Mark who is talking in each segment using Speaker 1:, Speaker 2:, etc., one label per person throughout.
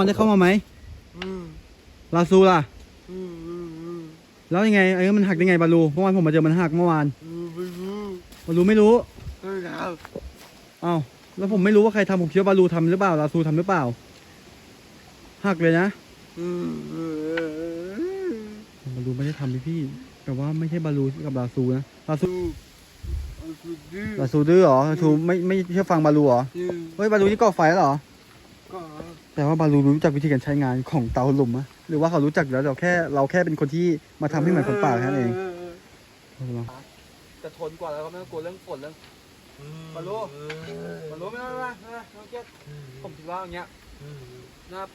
Speaker 1: มันได้เข้ามาไหม
Speaker 2: อืม
Speaker 1: ลาซูล่ะ
Speaker 2: อืมอืมอืม
Speaker 1: แล้วยังไงไอ้มันหักได้ไงบาลูเมื่อวานผมมาเจอมันหักเมื่อวาน
Speaker 2: อืมไม่รู้
Speaker 1: บาลูไม่รู้
Speaker 2: ไม่รู้
Speaker 1: อ้าวแล้วผมไม่รู้ว่าใครทำผมคิดว่าบาลูทำหรือเปล่าลาซูทำหรือเปล่า หักเลยนะ
Speaker 2: อืมเออบา
Speaker 1: ลูไม่ได้ทำพี่พี่แต่ว่าไม่ใช่บาลูกับลาซูนะลาซู
Speaker 2: ดูเอาสุดดื้อ
Speaker 1: ลาซูดื้อเหรอลาซูไม่ไม่เชื่อฟังบาลูเหรอ
Speaker 2: อืม
Speaker 1: เฮ้ยบาลูนี่ก่อไฟแล้วเหรอ
Speaker 2: ก็
Speaker 1: แต่ว่าบาลูรู้จักวิธีการใช้งานของเตาหลุมอะหรือว่าเขารู้จักอยู่แล้วเราแค่เราแค่เป็นคนที่มาทำให้เหมือนคนป่าแค่นั้นเองจะทนกว่าแล้วก็ไม่ต้องกลัวเรื่องฝนเรื่องบาลูบาลูไม่ต้องไม่ต้องไม่ต้องเครียดผมคิดว่าอย่างเงี้ยนะครับ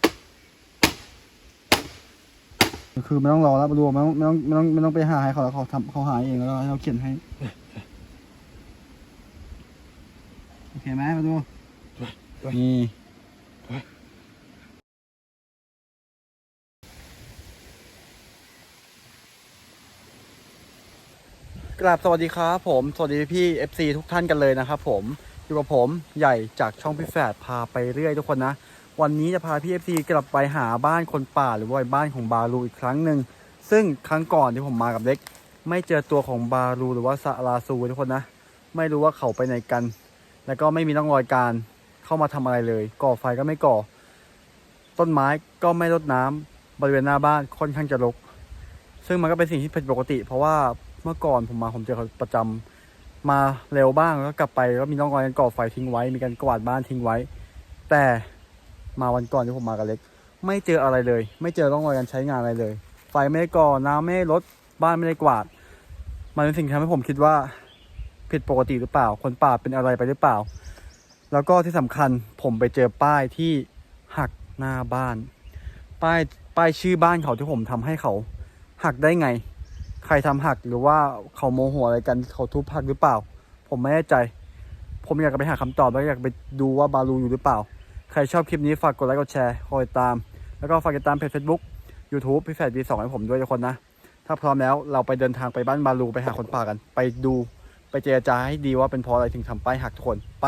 Speaker 1: คือไม่ต้องรอแล้วบาลูไม่ต้องไม่ต้องไม่ต้องไม่ต้องไปหาให้เขาแล้วเขาทำเขาหาเองแล้วให้เขาเขียนให้โอเคไหมบาลูนี่ กราบสวัสดีครับผม สวัสดีพี่ๆ FC ทุกท่านกันเลยนะครับผม อยู่กับผมใหญ่จากช่องพี่แฝดพาไปเรื่อยทุกคนนะ วันนี้จะพาพี่ FC กลับไปหาบ้านคนป่าหรือว่าบ้านของบาลูอีกครั้งหนึ่งซึ่งครั้งก่อนที่ผมมากับเล็ก ไม่เจอตัวของบาลูหรือว่าซาลาซูทุกคนนะ ไม่รู้ว่าเขาไปไหนกัน แล้วก็ไม่มีร่องรอยการเข้ามาทำอะไรเลย ก่อไฟก็ไม่ก่อ ต้นไม้ก็ไม่รดน้ำบริเวณหน้าบ้านค่อนข้างจะรกซึ่งมันก็เป็นสิ่งที่ผิดปกติ เพราะว่า เมื่อก่อนผมมาผมเจอเขาประจำมาเร็วบ้างแล้วก็กลับไปก็มีร่องรอยการก่อไฟทิ้งไว้ มีการกวาดบ้านทิ้งไว้ แต่มาวันก่อนที่ผมมากับเล็ก ไม่เจออะไรเลย ไม่เจอร่องรอยการใช้งานอะไรเลย ไฟไม่ได้ก่อน้ำไม่ได้ลดบ้านไม่ได้กวาด มันเป็นสิ่งที่ทำให้ผมคิดว่าผิดปกติหรือเปล่า คนป่าเป็นอะไรไปหรือเปล่า แล้วก็ที่สำคัญผมไปเจอป้ายที่หักหน้าบ้าน ป้ายป้ายชื่อบ้านเขาที่ผมทำให้เขา หักได้ไง ใครทำหักหรือว่าเขาโมโหอะไรกันเขาทุบหักหรือเปล่า ผมไม่แน่ใจ ผมอยากไปหาคำตอบแล้วอยากไปดูว่าบาลูอยู่หรือเปล่า ใครชอบคลิปนี้ฝากกดไลค์กดแชร์คอยตาม แล้วก็ฝากติดตามเพจ Facebook YouTube พี่แฟดวีสองให้ผมด้วยทุกคนนะ ถ้าพร้อมแล้วเราไปเดินทางไปบ้านบาลูไปหาคนป่ากัน ไปดูไปเจรจาให้ดีว่าเป็นเพราะอะไรถึงทำป้ายหักทุกคนไป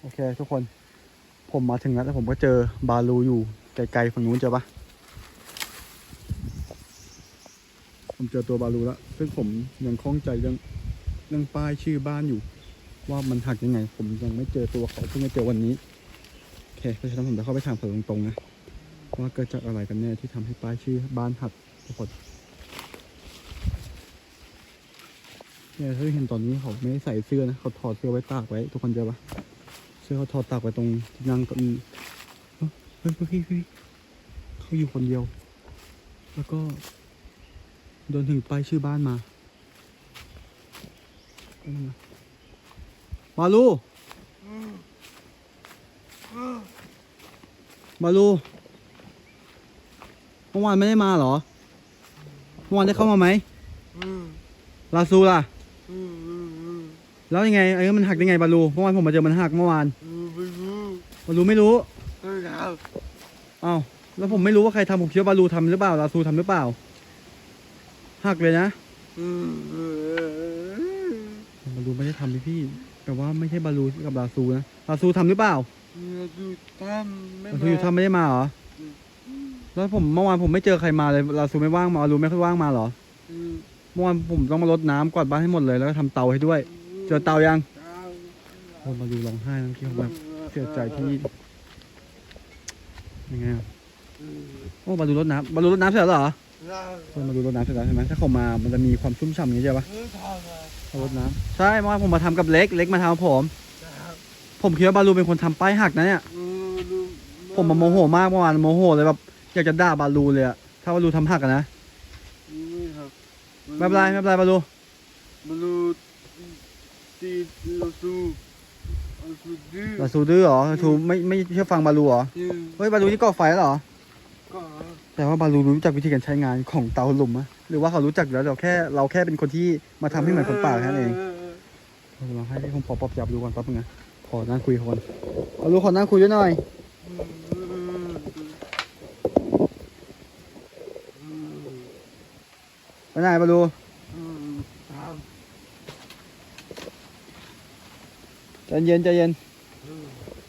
Speaker 1: โอเค ทุกคน ผมมาถึงแล้วแล้วผมก็เจอบาลูอยู่ไกลๆฝั่งนู้นเจอปะ ผมเจอตัวบาลูแล้วซึ่งผมยังคล่องใจเรื่องเรื่องป้ายชื่อบ้านอยู่ ว่ามันหักยังไง ผมยังไม่เจอตัวเขาเพิ่งมาเจอวันนี้โอเคเพราะฉะนั้นผมจะเข้าไปถามเขาตรงๆนะว่าเกิดจากอะไรกันแน่ที่ทำให้ป้ายชื่อบ้านหักทุกคนเนี่ยถ้าเห็นตอนนี้เขาไม่ได้ใส่เสื้อนะเขาถอดเสื้อไว้ตากไว้ ทุกคนเจอปะเสื้อเขาถอดตากไว้ตรงนั่งเก็มีเฮ้ยเฮ้ยเฮ้ยเฮ้ยเขาอยู่คนเดียว แล้วก็ โดนถึงป้ายชื่อบ้านมาเอามา มาลูมาลูเมื่อวานไม่ได้มาเหรอ เมื่อวานได้เข้ามาไหม
Speaker 2: อืม
Speaker 1: ลาซูล่ะ
Speaker 2: อืมอืมอืม
Speaker 1: แล้วยังไงไอ้มันหักได้ไงบาลูเมื่อวานผมมาเจอมันหักเมื่อวาน
Speaker 2: อืมไม่รู้
Speaker 1: บาลูไม่รู้
Speaker 2: ไม่รู้
Speaker 1: อ้าวแล้วผมไม่รู้ว่าใครทำผมคิดว่าบาลูทำหรือเปล่าลาซูทำหรือเปล่า หักเลยนะ
Speaker 2: อืมเออบา
Speaker 1: ลูไม่ได้ทำพี่พี่ แต่ว่าไม่ใช่บาลูกับลาซูนะลาซูทำหรือเปล่า
Speaker 2: เนี่ยดูทำไม่
Speaker 1: ลาซูอยู่ทำไม่ได้มาเหรอ แล้วผมเมื่อวานผมไม่เจอใครมาเลยลาซูไม่ว่างมาลาซูไม่ค่อยว่างมาเหรอ
Speaker 2: อืม
Speaker 1: เมื่อวานผมต้องมารดน้ำกวาดบ้านให้หมดเลยแล้วก็ทำเตาให้ด้วย เจอเตายังโอ้มาดูร้องไห้นะที่เขาแบบเสียใจที่ยังไงอะโอ้มาดูรดน้ำมาดูรดน้ำเสร็จแล้วเหรอ โอ้มาดูรดน้ำเสร็จแล้วใช่ไหมถ้าเขามามันจะมีความชุ่มฉ่ำอย่างนี้ใช่ปะเขารดน้ำใช่เมื่อวานผมมาทำกับเล็กเล็กมาทำกับผมผมคิดว่าบาลูเป็นคนทำป้ายหักนะเนี่ยผมมาโมโหมากเมื่อวานโมโหเลยแบบอยากจะด่าบาลูเลยอะถ้าบาลูทำหักอะนะไม่เป็นไรไม่เป็นไรบาลู
Speaker 2: บาลูตีเราสู้เราสู้ดื้อบา
Speaker 1: ซูดื้อเหรอลาซูไม่ไม่เชื่อฟังบาลูเหรอ
Speaker 2: ยืน
Speaker 1: เฮ้ยบาลูนี่ก่อไฟแล้วเหรอ
Speaker 2: ก็
Speaker 1: แต่ว่าบาลูรู้จักวิธีการใช้งานของเตาหลุมอะหรือว่าเขารู้จักอยู่แล้วเราแค่เราแค่เป็นคนที่มาทำให้เหมือนคนป่าแค่นั้นเองเราให้พี่ผมขอปอบจับดูก่อนแป๊บนึงนะขอนั่งคุยกับคนบาลูขอนั่งคุยด้วยหน่อย ไปไหนบาลูใจเย็นใจเย็น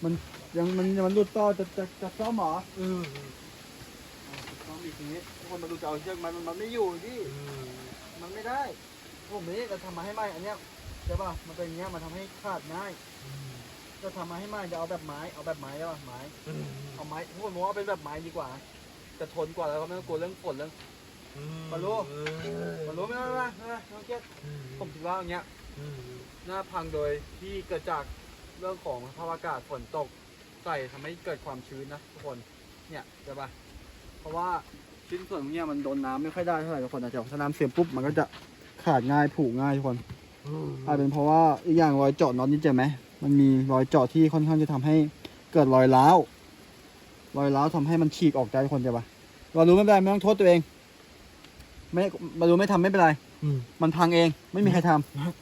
Speaker 1: มันยังมันมันหลุดต่อจะจะจะซ่อมเหรอ
Speaker 2: เออ
Speaker 1: ซ่อมอ ทีนี้ทุกคนมาดูจะเอาเชือกมันมันมันไม่อยู่พี่
Speaker 2: เออ
Speaker 1: มันไม่ได้ผมนี้จะทำมาให้ไหมอันเนี้ยใช่ป่ะมันเป็นอย่างเงี้ยมันทำให้ขาดง่ายจะทำมาให้ไหมจะเอาแบบไม้เอาแบบไม้ได้ป่ะไม้
Speaker 2: เออ
Speaker 1: เอาไม้ทุกคนมองว่าเป็นแบบไม้ดีกว่าจะทนกว่าแล้วก็ไม่ต้องกลัวเรื่องฝนเรื่องมาลูก
Speaker 2: เออ
Speaker 1: มันรู้ไหมล่ะนะนะน้องเกียรติผมคิดว่าอย่างเงี้ย
Speaker 2: เออ
Speaker 1: หน้าพังโดยที่เกิดจากเรื่องของสภาพอากาศฝนตกใส่ทำให้เกิดความชื้นนะทุกคนเนี่ยใช่ปะเพราะว่า ชิ้นส่วนพวกเนี้ยมันโดนน้ำไม่ค่อยได้เท่าไหร่ทุกคนนะแต่ถ้าน้ำเสียปุ๊บมันก็จะขาดง่ายผุง่ายทุกคน
Speaker 2: เออ
Speaker 1: อาจเป็นเพราะว่าอีกอย่างรอยเจาะน็อตนี่เจอไหมมันมีรอยเจาะที่ค่อนข้างจะทำให้เกิดรอยร้าวรอยร้าวทำให้มันฉีกออกได้ทุกคนใช่ปะเรารู้ไม่เป็นไรไม่ต้องโทษตัวเอง ไม่มารู้ไม่ทำไม่เป็นไร
Speaker 2: อืม
Speaker 1: มันพังเอง ไม่มีใครทำ
Speaker 2: ครับ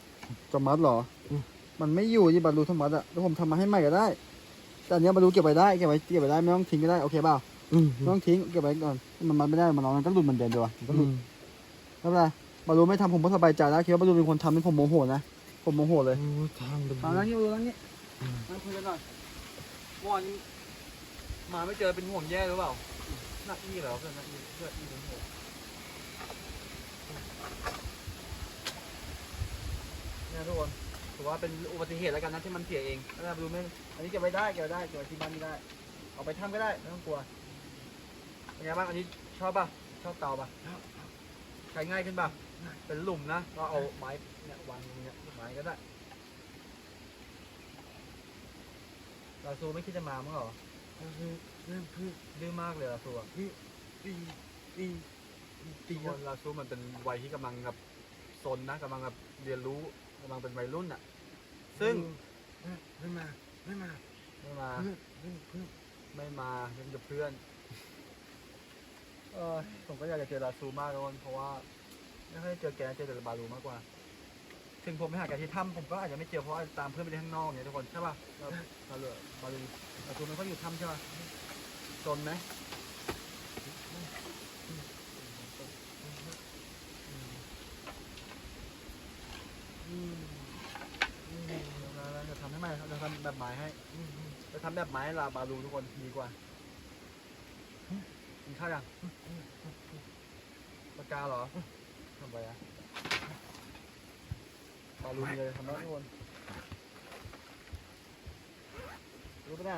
Speaker 1: จะมัดเหรออ
Speaker 2: ม
Speaker 1: มันไม่อยู่ที่บรรลุธรรมัดอะแล้วผมทำมาให้ใหม่ก็ได้ แต่อันเนี้ยบรรลุเก็บไว้ได้เก็บไว้เก็บไว้ได้ไม่ต้องทิ้งก็ได้โอเคเปล่า
Speaker 2: อืม
Speaker 1: ไม่ต้องทิ้งเก็บไว้ก่อน มันมัดไม่ได้มันนอนมันก็หลุดเหมือนเดิมดีวะมันก็หลุดไม่เป็นไรบรรลุไม่ทำผมก็สบายใจแล้วคิดว่าบรรลุเป็นคนทำให้ผมโมโหนะ ผมโมโหเลย
Speaker 2: โอ้ทางเดิน
Speaker 1: มาแล้วนี่บรรลุแล้วนี่
Speaker 2: อืม
Speaker 1: มาคุยกันหน่อยเมื่อวานนี้มาไม่เจอเป็นห่วงแย่หรือเปล่าหนักอี้เหรอเพื่อนหนักอี้เพื่อนอี้เป็นห่วงเนี่ยทุกคนถือว่าเป็นอุบัติเหตุแล้วกันนะที่มันเสียเองแล้วบรรลุไม่ อันนี้เก็บไว้ได้เก็บไว้ได้เก็บไว้ที่บ้านไม่ได้ เอาไปทำก็ได้ไม่ต้องกลัว เป็นไงบ้างอันนี้ชอบป่ะชอบเตาป่ะใช้ง่ายขึ้นป่ะเป็นหลุมนะก็เอาไม้เนี่ยวางตรงเนี้ยไม้ก็ได้ลาซูไม่คิดจะมามั้งเหรอ
Speaker 2: เออเริ่มพึ่ง
Speaker 1: ดื้อมากเลยลาซูอะ
Speaker 2: ตีตีตีตี
Speaker 1: ทุกคนลาซูมันเป็นวัยที่กำลังแบบซนนะกำลังแบบเรียนรู้กำลังเป็นวัยรุ่นอะ ซึ่ง
Speaker 2: ไม่มาไม่มา
Speaker 1: ไม่มา
Speaker 2: เพื่อนเพื่อนเพื่อน
Speaker 1: ไม่มาเล่นกับเพื่อน เออผมก็อยากจะเจอลาซูมากทุกคนเพราะว่าไม่ค่อยได้เจอแกเจอแต่บาลูมากกว่า ถึงผมไปหาแกที่ถ้ำผมก็อาจจะไม่เจอเพราะว่าตามเพื่อนไปเล่นข้างนอกเนี่ยทุกคนใช่ป่ะแล้วบาลูบาลูลาซูม่ค่อยอยู่ถ้ำใช่ป่ะจนไหมอืมอืมเราจะทำให้ใหมเราจะทำแบบหมายให้จะทำแบบไม้ลาบาลูทุกคนดีกว่า กินข้าวยังปากกาเหรอทำไปอะบาลูมีเลยทำแล้วทุกคนรู้ไปไหน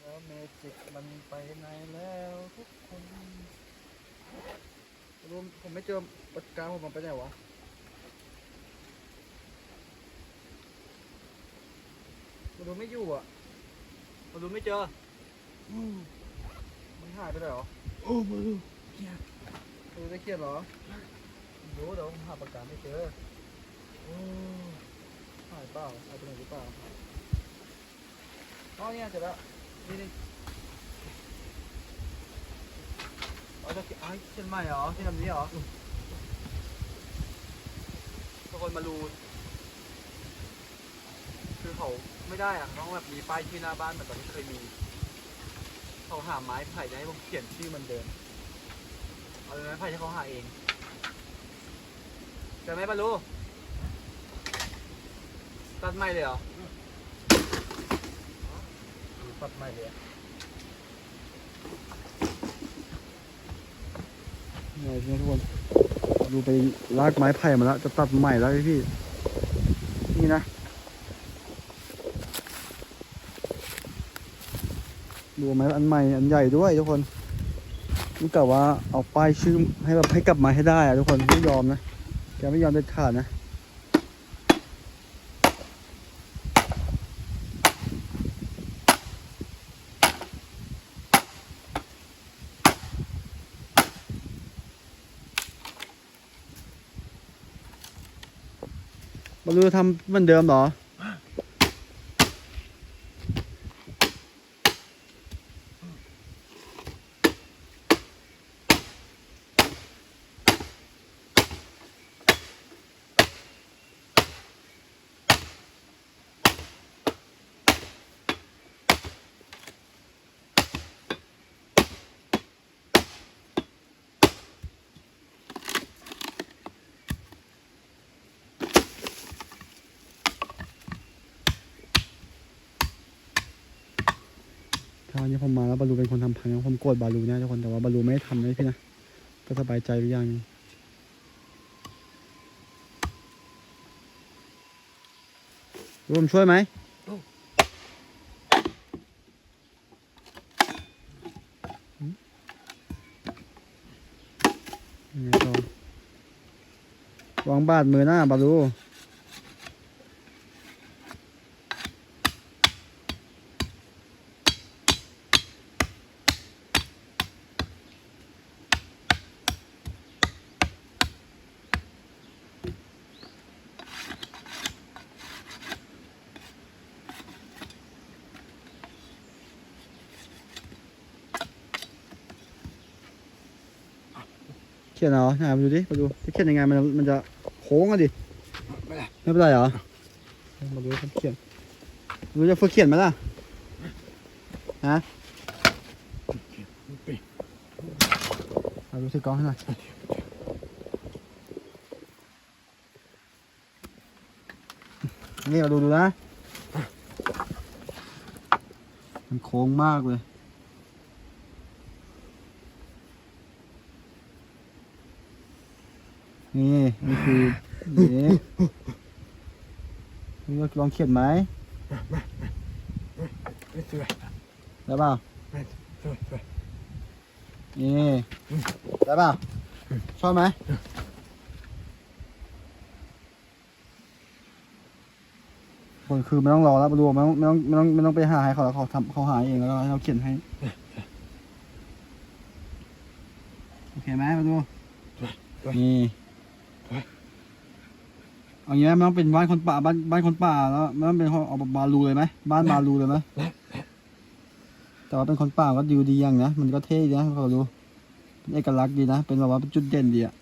Speaker 1: แล้วเมจิกมันไปไหนแล้วทุกคนรวมผมไม่เจอปากกาผมมันไปไหนวะ มาดูไม่อยู่อะมาดูไม่เจอ
Speaker 2: อ้
Speaker 1: มันหายไปไหนหรอ
Speaker 2: โอ้มาดูเกียร์
Speaker 1: มาดูได้เครียดเหรอรู้แต่ว่าผมหาปากกาไม่เจอ
Speaker 2: โอ้
Speaker 1: หายเปล่าหายไปไหนหรือเปล่าอ๋อเนี่ยเจอแล้วนี่นี่อ๋อจะไอ้เช่นใหม่เหรอที่ทำนี้เหรอทุกคนมาดูคือเขา ไม่ได้อะเขาต้องแบบมีป้ายชื่อหน้าบ้านเหมือนตอนที่เคยมีเขาหาไม้ไผ่ให้ผมเขียนชื่อมันเดิมเอาเป็นไม้ไผ่ที่เขาหาเองเจอไหมปะลูตัดไม้เลยเหรอตัดไม้เลยอะไงพี่ทุกคนดูไปลากไม้ไผ่มาแล้ว จะตัดใหม่แล้วพี่ นี่นะ ดูไหมอันใหม่อันใหญ่ด้วยทุกคนนี่กะว่าเอาป้ายชื่อให้แบบให้กลับมาให้ได้อะทุกคนไม่ยอมนะแกไม่ยอมเด็ดขาดนะมาดูทำเหมือนเดิมเหรอ วันนี้ผมมาแล้วบาลูเป็นคนทำพังนะผมโกรธบาลูนะทุกคนแต่ว่าบาลูไม่ได้ทำนะพี่นะก็สบายใจไปอย่างนึงรู้ผมช่วยไหมวางบาดมือหน้าบาลู ขียนเหรอไหนมาดูดิมาดูที่เขียนยังไงมันมันจะโค้งอะดิ
Speaker 2: ไม่ได้
Speaker 1: ไม่เป็นไรเหรอมาดูเขาเขียนรู้จะฝึกเขียนไหมล่ะฮะ
Speaker 2: ไป
Speaker 1: เอาดูที่กล้องให้หน่อยนี่มาดูดูนะมันโค้งมากเลย นี่นี่คือนี่นี่ลองเขียนไหม
Speaker 2: ไม่สวย
Speaker 1: ได้เปล่า
Speaker 2: ไม่สวยสวย
Speaker 1: นี่ได้เปล่าชอบไหมคนคือไม่ต้องรอแล้วมาดูไม่ต้องไม่ต้องไม่ต้องไม่ต้องไปหาให้เขาแล้วเขาทำเขาหาเองแล้วให้เขาเขียนให้โอเคไหมมาดูนี่ เอางี้ไหมไม่ต้องเป็นบ้านคนป่าบ้านบ้านคนป่าแล้วไม่ต้องเป็นเขาเอาบาลูเลยไหมบ้านบาลูเลยไหมแต่ว่าเป็นคนป่าก็ดูดีอย่างนะมันก็เท่ดีนะเขาดูเป็นเอกลักษณ์ดีนะเป็นแบบว่าเป็นจุดเด่นดีอะ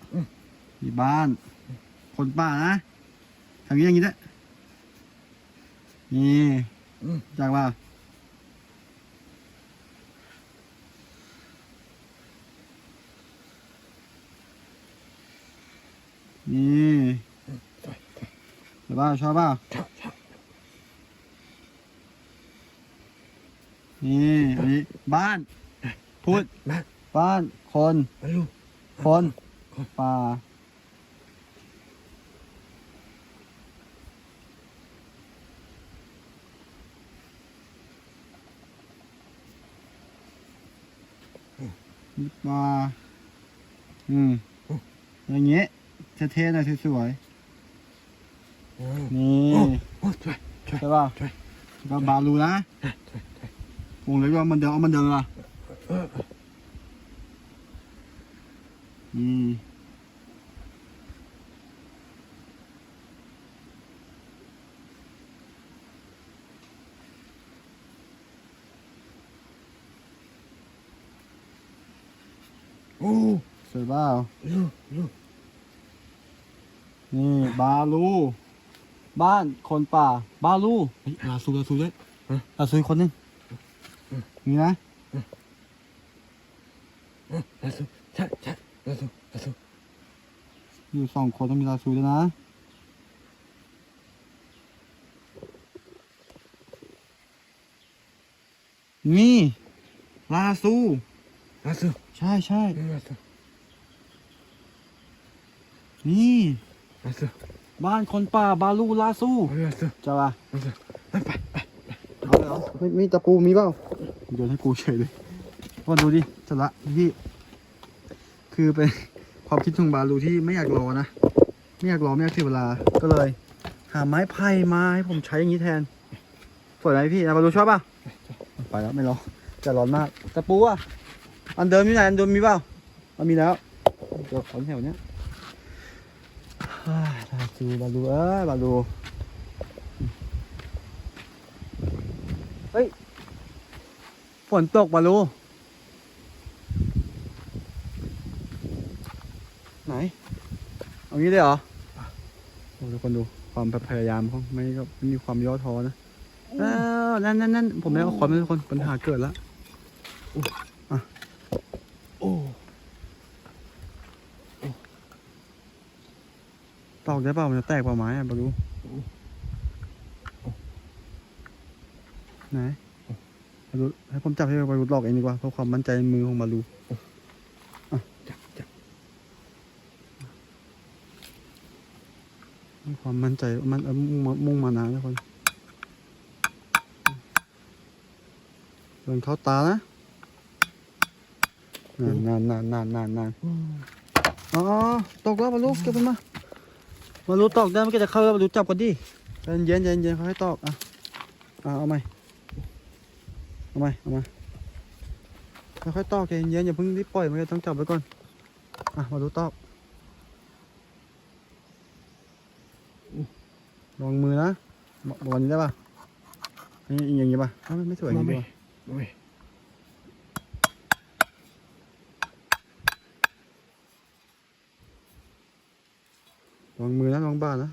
Speaker 1: มีบ้าน คนป่านะทางนี้อย่างนี้นะนี่จากว่านี่ เดี๋ยวบ้าชอบเปล่า
Speaker 2: ชอบชอบ
Speaker 1: นี่อันนี้บ้าน พูด
Speaker 2: มา
Speaker 1: บ้านคน
Speaker 2: มาลูก
Speaker 1: คนป่าป่าอืม อย่างเงี้ยเท่ๆหน่อยสวย
Speaker 2: โอ้
Speaker 1: ๆ นี่
Speaker 2: โอ้สวย
Speaker 1: ใช่ป่ะ
Speaker 2: ใช่
Speaker 1: ก็บาลูนะวงเล็กว่ามันเดิมเอามันเดิมอะ
Speaker 2: เออ
Speaker 1: อืม
Speaker 2: โอ้
Speaker 1: สวยเปล่า
Speaker 2: ลูกลูก
Speaker 1: นี่บาลู บ้านคนป่า บ้าลูเฮ้ยลาซูลาซูด้วยลาซูอีกคนหนึงนี่นะ
Speaker 2: มาลูใช่ใช่มาลูกมาลู
Speaker 1: อยู่สองคนต้องมีลาซูด้วยนะนี่ลาซู
Speaker 2: มาลู
Speaker 1: ใช่ใช่
Speaker 2: มาลู
Speaker 1: นี่
Speaker 2: มาลู
Speaker 1: บ้านคนป่าบาลูลาซู
Speaker 2: มาลูก
Speaker 1: จะป่ะ
Speaker 2: มาลูกไปไปไป
Speaker 1: เอาเลยเหรอไม่มีตะปูมีเปล่าโยนให้กูเฉยเลยว่าดูดิสละพี่ คือเป็นความคิดของบาลูที่ไม่อยากรอนะ ไม่อยากรอไม่อยากเสียเวลา ก็เลย หาไม้ไผ่มาให้ผมใช้อย่างนี้แทนสวยไหมพี่นะบาลูชอบป่ะ ไปแล้วไม่รอจะร้อนมาก ตะปูอะ อันเดิมอยู่ไหนอันเดิมมีเปล่า มันมีแล้วเดี๋ยวขอนแถวเนี้ยเฮ้ยบา ลูบาลูเอ้ยบาลูฝนตกบาลูไหน เอางี้เลยเหรอทุกคนดูความพยายามเขาไม่ก็ไม่มีความย่อท้อนะนั่นนั่นนั่นผมไม่เอาขอนมาทุกคนปัญหาเกิดแล้ว
Speaker 2: โอ้
Speaker 1: ตอกได้เปล่ามันจะแตกเปล่าไม้อะบาลูไหนบาลูให้ผมจับให้บาลูลอกเองดีกว่าเพื่อความมั่นใจในมือของบาลู
Speaker 2: จับจับ
Speaker 1: ความมั่นใจมันเอ่อมุ่งมามุ่งมานะทุกคนโดนเข้าตานะนานนานนานนานนาน
Speaker 2: อ๋
Speaker 1: อตกแล้วบาลูเก็บมันมา บาลูตอกได้มันก็จะเข้าแล้วบาลูจับก่อนดิใจเย็นใจเย็นเขาให้ตอกอะอะเอาไหมเอาไหมเอามาค่อยๆตอกใจเย็นๆอย่าเพิ่งรีบปล่อยมันก็ต้องจับไว้ก่อนอะบาลูตอกลองมือนะบอกบอกอันนี้ได้ป่ะนี่อย่างนี้ป่ะไม่สวยอย่างนี้ดีก วา
Speaker 2: โอ้ย
Speaker 1: ลองมือนะลองบ้านนะ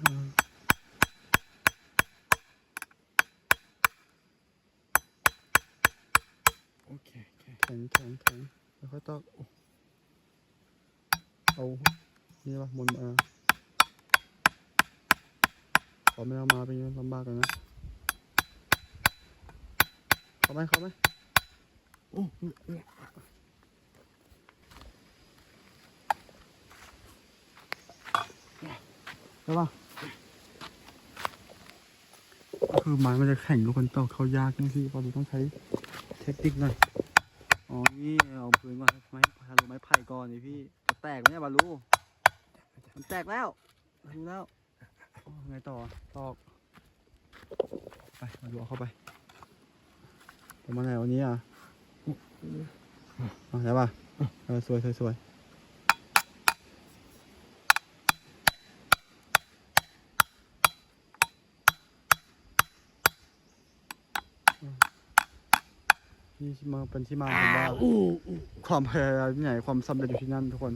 Speaker 2: โอเค
Speaker 1: แข็งแข็งแข็งค่อยๆตอกเอานี่ป่ะบนมาขอไม่เอามาเป็นไงลำบากกันนะเข้าไหมเข้าไหม
Speaker 2: โอ้เนี่ย
Speaker 1: ใช่ป่ะก็คือไม้มันจะแข็งทุกคนตอกเขายากจริงๆเพราะเราต้องใช้เทคนิคหน่อย อ๋อ นี่เอาพื้นมาไม้ทะลุไม้ไผ่ก่อนนี่พี่จะแตกไหมเนี่ยบาลูมันแตกแล้วดูแล้วไงต่อตอก ไป มาดูเอาเข้าไปประมาไหนวันนี้อะเอาใช่ป่ะสวยสวยสวย ที่มาเป็นที่มาผมว่า
Speaker 2: อู้อู้
Speaker 1: ความพยายามที่ไหนความสำเร็จอยู่ที่นั่นทุกคน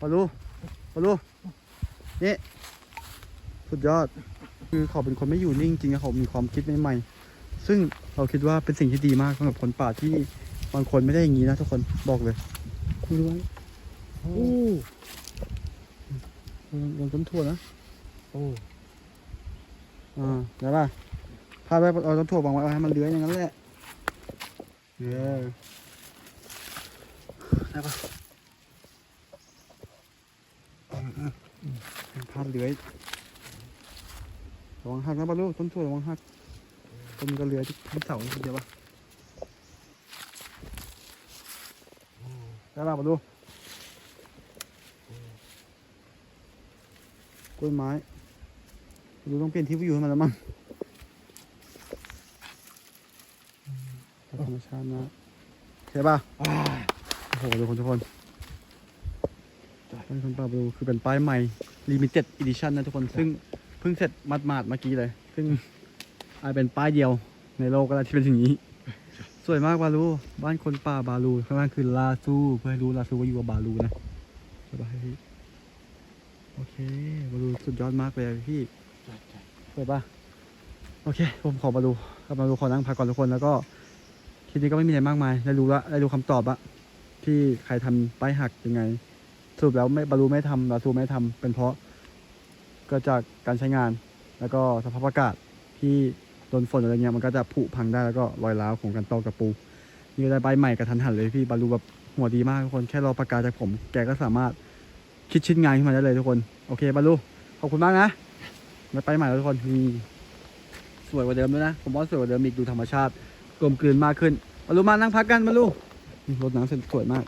Speaker 1: ปาลูปาลูนี่สุดยอด คือเขาเป็นคนไม่อยู่นิ่งจริงๆนะเขามีความคิดใหม่ๆซึ่งเราคิดว่าเป็นสิ่งที่ดีมากสำหรับคนป่าที่บางคนไม่ได้อย่างนี้นะทุกคนบอกเลยคุณรู้ไหม
Speaker 2: อู้
Speaker 1: ลงต้นถั่วนะ
Speaker 2: โอ้
Speaker 1: อ่าได้ป่ะพาไปเอาต้นถั่ววางไว้เอาให้มันเลื้อยอย่างนั้นแหละ เลื้อยได้ป่ะพาดเลื้อยระวังหักนะปะลูกต้นถั่วระวังหักต้นก็เลื้อยที่เสานี่เดียวป่ะได้ปะปะลูกกล้วยไม้ดูต้องเปลี่ยนที่วิวให้มันแล้วมั้ง ธรรมชาตินะใช่ป่ะ
Speaker 2: อ่า
Speaker 1: โอ้โหทุกคนทุกคนป้ายคนป่าบลูคือเป็นป้ายใหม่ limited edition นะทุกคน ซึ่งเพิ่งเสร็จมัดมาดๆเมื่อกี้เลย ซึ่งอาจเป็นป้ายเดียวในโลกก็ได้ที่เป็นอย่างนี้ สวยมากบาลูบ้านคนป่าบาลูข้างล่างคือลาซูเพื่อให้รู้ลาซูว่าอยู่กับบาลูนะสบายพี่โอเคบาลูสุดยอดมากเลยอะพี่
Speaker 2: ใช่ใช่
Speaker 1: สวยปะโอเค ผมขอมาดูกลับมาดูขอนั่งพักก่อนทุกคนแล้วก็ คลิปนี้ก็ไม่มีอะไรมากมายได้รู้ละได้รู้คำตอบละที่ใครทำป้ายหักยังไง สรุปแล้วไม่บรรลุไม่ทำบาซูไม่ทำเป็นเพราะกิดจากการใช้งาน แล้วก็สภาพอากาศที่โดนฝนอะไรเงี้ยมันก็จะผุพังได้แล้วก็รอยร้าวของการตอกตะปูนี่ก็ได้ใบใหม่กระทันหันเลยพี่บรรลุแบบหัวดีมากทุกคนแค่รอประกาศจากผม แกก็สามารถคิดชิ้นงานขึ้นมาได้เลยทุกคน โอเคบรรลุขอบคุณมากนะไม่ไปใหม่แล้วทุกคนสวยกว่าเดิมด้วยนะ ผมว่าสวยกว่าเดิมอีกดูธรรมชาติ กลมกลืนมากขึ้นมาลูมานั่งพักกันมาลูรถน้ำสร็จสวยมาก